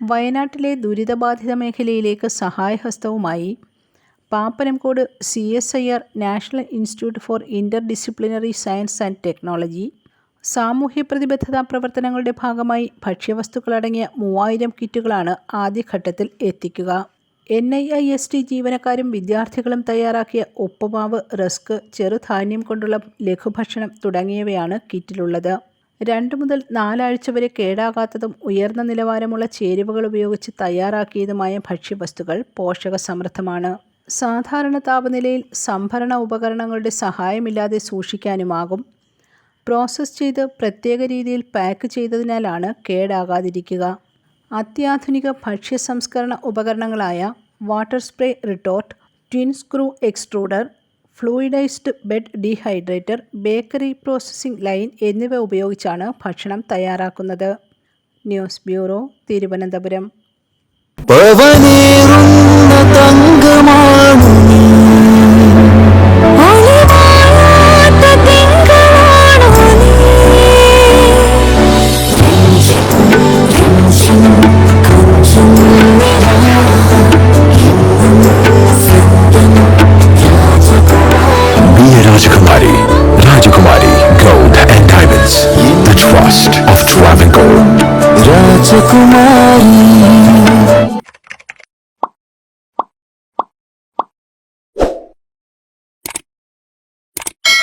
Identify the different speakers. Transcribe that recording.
Speaker 1: വയനാട്ടിലെ ദുരിതബാധിത മേഖലയിലേക്ക് സഹായഹസ്തവുമായി Pappanamcode C S I R national institute for interdisciplinary science and technology സാമൂഹ്യ പ്രതിബദ്ധതാ പ്രവർത്തനങ്ങളുടെ ഭാഗമായി ഭക്ഷ്യവസ്തുക്കളടങ്ങിയ മൂവായിരം കിറ്റുകളാണ് ആദ്യഘട്ടത്തിൽ എത്തിക്കുക. N I I S T ജീവനക്കാരും വിദ്യാർത്ഥികളും തയ്യാറാക്കിയ ഉപ്പുമാവ് റസ്ക് ചെറുധാന്യം കൊണ്ടുള്ള ലഘുഭക്ഷണം തുടങ്ങിയവയാണ് കിറ്റിലുള്ളത്. രണ്ട് മുതൽ നാലാഴ്ച വരെ കേടാകാത്തതും ഉയർന്ന നിലവാരമുള്ള ചേരുവകൾ ഉപയോഗിച്ച് തയ്യാറാക്കിയതുമായ ഭക്ഷ്യവസ്തുക്കൾ പോഷക സമൃദ്ധമാണ് സാധാരണ താപനിലയിൽ സംഭരണ ഉപകരണങ്ങളുടെ സഹായമില്ലാതെ സൂക്ഷിക്കാനുമാകും. പ്രോസസ്സ് ചെയ്ത് പ്രത്യേക രീതിയിൽ പാക്ക് ചെയ്തതിനാലാണ് കേടാകാതിരിക്കുക. അത്യാധുനിക ഭക്ഷ്യ സംസ്കരണ ഉപകരണങ്ങളായ water spray retort twin screw extruder fluidised bed dehydrator bakery processing line എന്നിവ ഉപയോഗിച്ചാണ് ഭക്ഷണം തയ്യാറാക്കുന്നത്. News bureau Thiruvananthapuram.
Speaker 2: podcast of Travancore.
Speaker 3: Rajakumari.